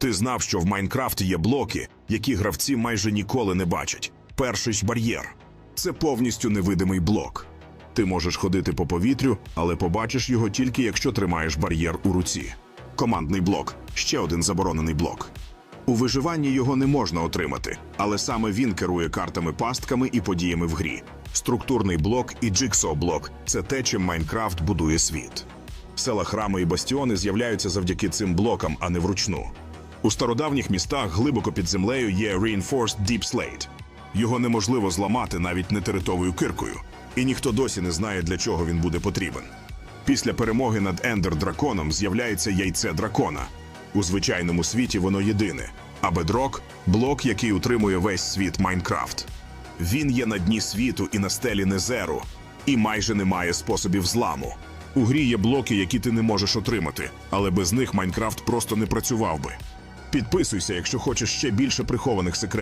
Ти знав, що в Майнкрафті є блоки, які гравці майже ніколи не бачать. Перший бар'єр це повністю невидимий блок. Ти можеш ходити по повітрю, але побачиш його тільки якщо тримаєш бар'єр у руці. Командний блок ще один заборонений блок. У виживанні його не можна отримати, але саме він керує картами пастками і подіями в грі. Структурний блок і джиксо блок це те, чим Майнкрафт будує світ. Села, храми і бастіони з'являються завдяки цим блокам, а не вручну. У стародавніх містах глибоко під землею є Reinforced Deep Slate. Його неможливо зламати навіть нетеритовою киркою, і ніхто досі не знає, для чого він буде потрібен. Після перемоги над Ендер Драконом з'являється яйце дракона. У звичайному світі воно єдине, а бедрок блок, який утримує весь світ Майнкрафт. Він є на дні світу і на стелі Незеру, і майже немає способів зламу. У грі є блоки, які ти не можеш отримати, але без них Майнкрафт просто не працював би. Підписуйся, якщо хочеш ще більше прихованих секретів.